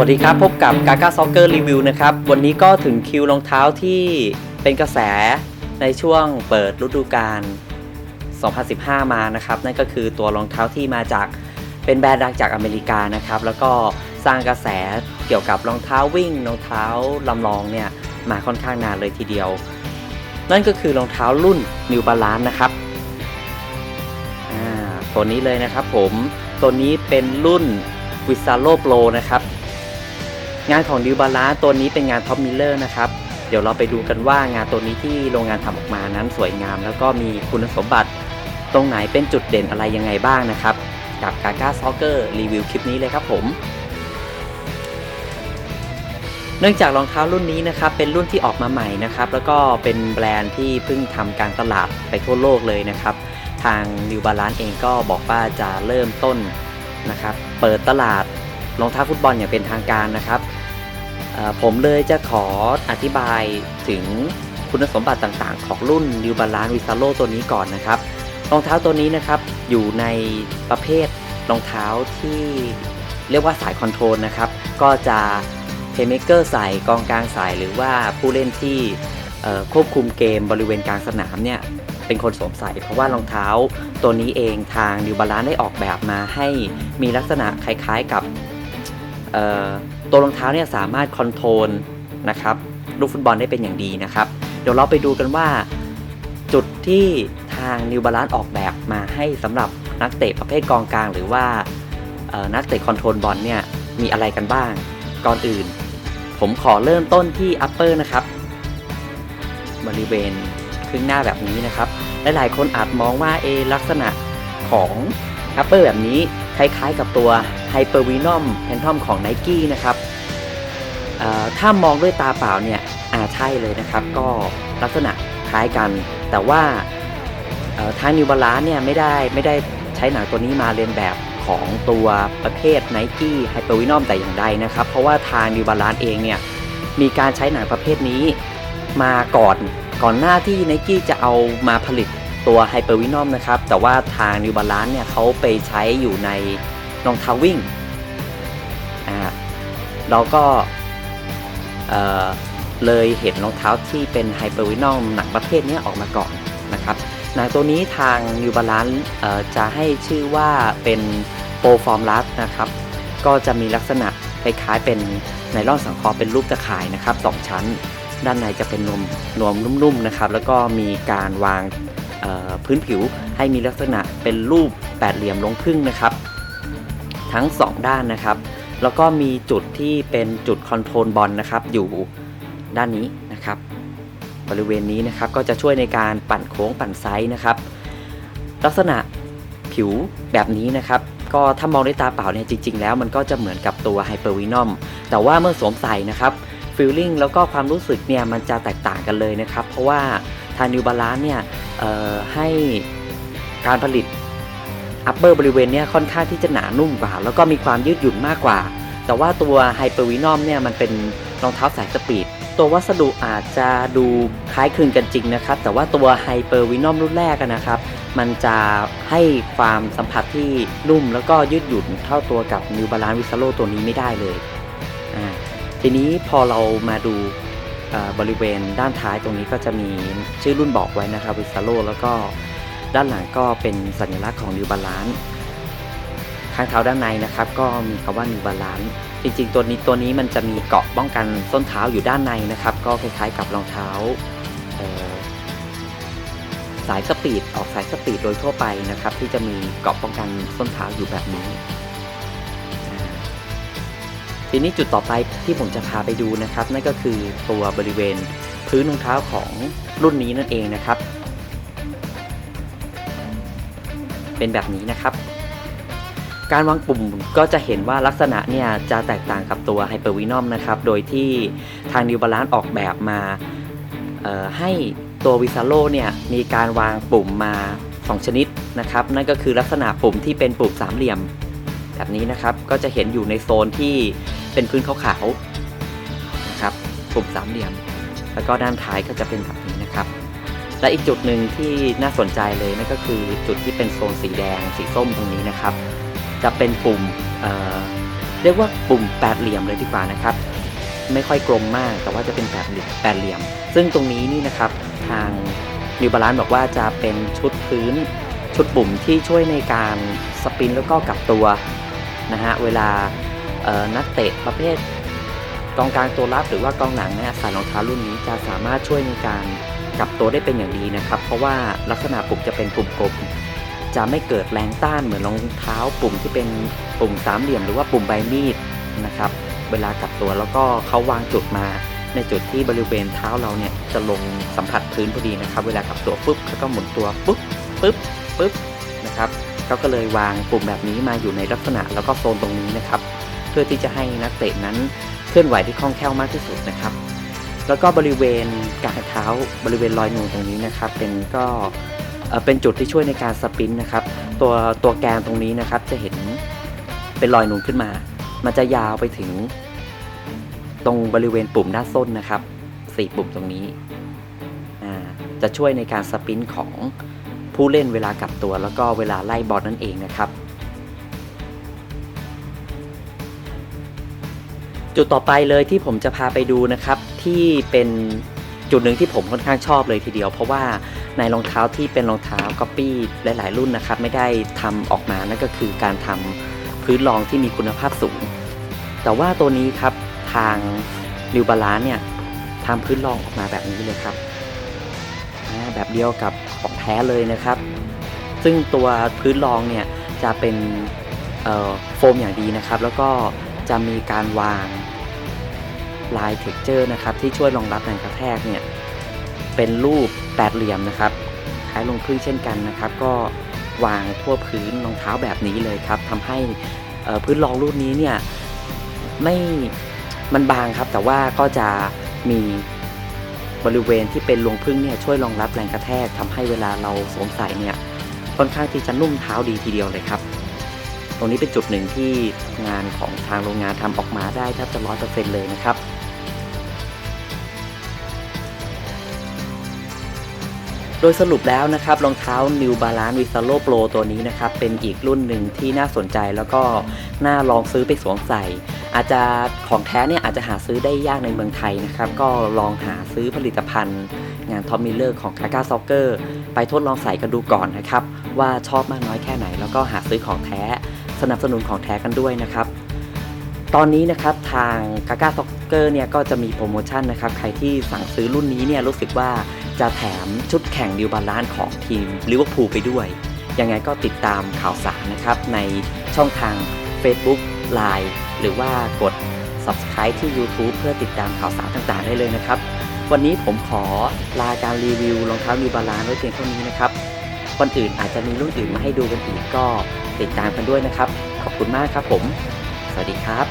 วัสดีครับ พบกับกา g a าซ็อกเกอร์รีวิวนะครับ วันนี้ก็ถึงคิวรองเท้าที่เป็นกระแสในช่วงเปิดฤดูกาล 2015 มานะครับ นั่นก็คือตัวรองเท้าที่มาจากเป็นแบรนด์ดังจากอเมริกานะครับ แล้วก็สร้างกระแสเกี่ยวกับรองเท้าวิ่งรองเท้าลำลองเนี่ยมาค่อนข้างนานเลยทีเดียว นั่นก็คือรองเท้ารุ่น New Balance นะครับตัวนี้เลยนะครับผมตัวนี้เป็นรุ่น w i s a l o Pro นะครับ งานของ New Balance ตัวนี้เป็นงาน Top Miller นะครับ เดี๋ยวเราไปดูกันว่างานตัวนี้ที่โรงงานทำออกมานั้นสวยงาม แล้วก็มีคุณสมบัติตรงไหนเป็นจุดเด่นอะไรยังไงบ้างนะครับ กับ g a g a Soccer รีวิวคลิปนี้เลยครับผมเนื่องจากรองเท้ารุ่นนี้นะครับเป็นรุ่นที่ออกมาใหม่นะครับแล้วก็เป็นแบรนด์ที่เพิ่งทำการตลาดไปทั่วโลกเลยนะครับ ทาง New Balance เองก็บอกว่าจะเริ่มต้นนะครับ เปิดตลาดรองเท้าฟุตบอลอย่างเป็นทางการนะครับ ผมเลยจะขออธิบายถึงคุณสมบัติต่างๆ ของรุ่น New Balance v i s a l o ตัวนี้ก่อนนะครับ รองเท้าตัวนี้นะครับอยู่ในประเภทรองเท้าที่เรียกว่าสายคอนโทรลนะครับ ก็จะเพย์เมเกอร์ใส่กองกลางใส่หรือว่าผู้เล่นที่ควบคุมเกมบริเวณกลางสนามเนี่ยเป็นคนสวมใส่เพราะว่ารองเท้าตัวนี้เองทาง New Balance ได้ออกแบบมาให้มีลักษณะคล้ายๆกับ ตัวรองเท้าเนี่ยสามารถคอนโทรลนะครับลูกฟุตบอลได้เป็นอย่างดีนะครับ เดี๋ยวเราไปดูกันว่าจุดที่ทาง New Balance ออกแบบมาให้สำหรับนักเตะประเภทกองกลาง หรือว่านักเตะคอนโทรลบอลเนี่ยมีอะไรกันบ้าง ก่อนอื่น ผมขอเริ่มต้นที่ upper นะครับบริเวณครึ่งหน้าแบบนี้นะครับหลายๆคนอาจมองว่าเอลักษณะของ upper แบบนี้คล้ายๆกับตัว Hypervenom Phantom ของ Nike นะครับเอ่อถ้ามองด้วยตาเปล่าเนี่ยอาใช่เลยนะครับ ก็ลักษณะคล้ายกัน แต่ว่าเอ่อทาง New Balance เนี่ยไม่ได้ไม่ได้ใช้หนังตัวนี้มาเรียนแบบของตัวประเภท Nike Hypervenom แต่อย่างใดนะครับ เพราะว่าทาง New Balance เองเนี่ยมีการใช้หนังประเภทนี้มาก่อนก่อนหน้าที่ Nike จะเอามาผลิตตัว Hypervenom นะครับ แต่ว่าทาง New Balance เนี่ยเขาไปใช้อยู่ใน รองเท้าวิ่งอ่าเราก็เเลยเห็นรองเท้าที่เป็น Hypervenom หนังประเภทนี้ออกมาก่อนนะครับหนังตัวนี้ทาง New Balance จะให้ชื่อว่าเป็น Pro Formless นะครับก็จะมีลักษณะคล้ายๆเป็นไนล่อนสังเคราะห์เป็นรูปตะข่ายนะครับ 2 ชั้น ด้านในจะเป็นนวมนวมนุ่มๆนะครับ แล้วก็มีการวางพื้นผิวให้มีลักษณะเป็นรูปแปดเหลี่ยมลงครึ่งนะครับ ทั้ง 2 ด้านนะครับ แล้วก็มีจุดที่เป็นจุดคอนโทรลบอลนะครับ อยู่ด้านนี้นะครับ บริเวณนี้นะครับก็จะช่วยในการปั่นโค้งปั่นไซส์นะครับ ลักษณะผิวแบบนี้นะครับ ก็ถ้ามองด้วยตาเปล่าเนี่ยจริง ๆ แล้วมันก็จะเหมือนกับตัว Hypervenom แต่ว่าเมื่อสวมใส่นะครับฟีลลิ่งแล้วก็ความรู้สึกเนี่ยมันจะแตกต่างกันเลยนะครับ เพราะว่าทาง New Balance เนี่ยให้การผลิต upper บริเวณเนี่ยค่อนข้างที่จะหนานุ่มกว่า แล้วก็มีความยืดหยุ่นมากกว่า แต่ว่าตัว Hypervenom เนี่ยมันเป็นรองเท้าสายสปีด ตัววัสดุอาจจะดูคล้ายคลึงกันจริงนะครับ แต่ว่าตัว Hypervenom รุ่นแรกนะครับ มันจะให้ความสัมผัสที่นุ่มแล้วก็ยืดหยุ่นเท่าตัวกับ New Balance Visalo ตัวนี้ไม่ได้เลยอ่าทีนี้พอเรามาดูอ่อบริเวณด้านท้ายตรงนี้ก็จะมีชื่อรุ่นบอกไว้นะครับ Visalo แล้วก็ ด้านหลังก็เป็นสัญลักษณ์ของ New Balance ข้างเท้าด้านในนะครับก็มีคำว่า New Balance จริงๆ ตัวนี้ตัวนี้มันจะมีเกาะป้องกันส้นเท้าอยู่ด้านในนะครับ ก็คล้ายๆกับรองเท้าสายสปีดออกสายสปีดโดยทั่วไปนะครับ ที่จะมีเกาะป้องกันส้นเท้าอยู่แบบนี้ ทีนี้จุดต่อไปที่ผมจะพาไปดูนะครับ นั่นก็คือตัวบริเวณพื้นรองเท้าของรุ่นนี้นั่นเองนะครับ เป็นแบบนี้นะครับ การวางปุ่มก็จะเห็นว่าลักษณะเนี่ยจะแตกต่างกับตัว Hypervenom นะครับ โดยที่ทาง New Balance ออกแบบมาให้ตัว Visalo เนี่ยมีการวางปุ่มมา 2 ชนิดนะครับ นั่นก็คือลักษณะปุ่มที่เป็นปุ่มสามเหลี่ยม แบบนี้นะครับก็จะเห็นอยู่ในโซนที่เป็นพื้นขาวๆนะครับปุ่มสามเหลี่ยม แล้วก็ด้านท้ายก็จะเป็นแบบนี้ และอีกจุดหนึ่งที่น่าสนใจเลยนั่นก็คือจุดที่เป็นโซนสีแดงสีส้มตรงนี้นะครับ จะเป็นปุ่มเอ่อรียกว่าปุ่มแปดเหลี่ยมเลยดีกว่านะครับ ไม่ค่อยกลมมากแต่ว่าจะเป็นแปดเหลี่ยมแปดเหลี่ยม ซึ่งตรงนี้นี่นะครับทางนิวบาลานบอกว่าจะเป็นชุดพื้นชุดปุ่มที่ช่วยในการสปินแล้วก็กลับตัวนะฮะเวลานักเตะประเภทกองกลางตัวรับหรือว่ากองหลังเนี่ยใส่รองเท้ารุ่นนี้จะสามารถช่วยในการ กับตัวได้เป็นอย่างดีนะครับ เพราะว่าลักษณะปุ่มจะเป็นปุ่มกลมจะไม่เกิดแรงต้านเหมือนรองเท้าปุ่มที่เป็นปุ่มสามเหลี่ยมหรือว่าปุ่มใบมีดนะครับ เวลากับตัวแล้วก็เขาวางจุดมา ในจุดที่บริเวณเท้าเราเนี่ยจะลงสัมผัสพื้นพอดีนะครับ เวลากับตัวปุ๊บแล้วก็หมุนตัวปุ๊บปุ๊บปุ๊บนะครับเขาก็เลยวางปุ่มแบบนี้มาอยู่ในลักษณะแล้วก็โซนตรงนี้นะครับ เพื่อที่จะให้นักเตะนั้นเคลื่อนไหวที่คล่องแคล่วมากที่สุดนะครับ แล้วก็บริเวณกลางเท้าบริเวณรอยนูนตรงนี้นะครับ เป็นก็เป็นจุดที่ช่วยในการสปินนะครับ ตัวตัวแกนตรงนี้นะครับจะเห็นเป็นรอยนูนขึ้นมา มันจะยาวไปถึง ตรงบริเวณปุ่มด้านส้นนะครับสี่ปุ่มตรงนี้จะช่วยในการสปินของผู้เล่นเวลากลับตัวแล้วก็เวลาไล่บอลนั่นเองนะครับ จุดต่อไปเลยที่ผมจะพาไปดูนะครับที่เป็นจุดหนึ่งที่ผมค่อนข้างชอบเลยทีเดียว เพราะว่าในรองเท้าที่เป็นรองเท้าก๊อปปี้หลาย ๆ รุ่นนะครับไม่ได้ทำออกมานั่นก็คือการทำพื้นรองที่มีคุณภาพสูง แต่ว่าตัวนี้ครับทาง New Balance เนี่ยทำพื้นรองออกมาแบบนี้เลยครับแบบเดียวกับของแท้เลยนะครับ ซึ่งตัวพื้นรองเนี่ยจะเป็นโฟมอย่างดีนะครับ แล้วก็ จะมีการวางลายเท็กเจอร์นะครับที่ช่วยรองรับแรงกระแทกเนี่ยเป็นรูปแปดเหลี่ยมนะครับคล้ายลงพึ่งเช่นกันนะครับ ก็วางทั่วพื้นรองเท้าแบบนี้เลยครับทำให้พื้นรองรุ่นนี้เนี่ยไม่มันบางครับแต่ว่าก็จะมีบริเวณที่เป็นรวงพึ่งเนี่ยช่วยรองรับแรงกระแทกทำให้เวลาเราสวมใส่เนี่ยค่อนข้างที่จะนุ่มเท้าดีทีเดียวเลยครับ ตรงนี้เป็นจุดหนึ่งที่งานของทางโรงงานทำออกมาได้แทบจะร้อยเปอร์เซ็นต์เลยนะครับโดยสรุปแล้วนะครับรองเท้า New Balance Visalo Pro ตัวนี้นะครับเป็นอีกรุ่นหนึ่งที่น่าสนใจแล้วก็น่าลองซื้อไปสวมใส่ อาจจะของแท้เนี่ยอาจจะหาซื้อได้ยากในเมืองไทยนะครับก็ลองหาซื้อผลิตภัณฑ์ งานทอมมิลเลอร์ของ k a k a Soccer ไปทดลองใส่กันดูก่อนนะครับ ว่าชอบมากน้อยแค่ไหน แล้วก็หาซื้อของแท้ สนับสนุนของแท้กันด้วยนะครับ ตอนนี้นะครับทาง k a k a Soccer เนี่ยก็จะมีโปรโมชั่นนะครับ ใครที่สั่งซื้อรุ่นนี้เนี่ยรู้สึกว่าจะแถมชุดแข่งดิวบาลานของทีมลิเวอร์พูลไปด้วย ยังไงก็ติดตามข่าวสารนะครับ ในช่องทาง Facebook Line หรือว่ากด Subscribe ที่ YouTube เพื่อติดตามข่าวสารต่างๆ ได้เลยนะครับ วันนี้ผมขอลาการรีวิวรองเท้านิวบาลานไว้เพียงเท่านี้นะครับวันอื่นอาจจะมีรุ่นอื่นมาให้ดูกันอีกก็ ติดตามกันด้วยนะครับ ขอบคุณมากครับผม สวัสดีครับ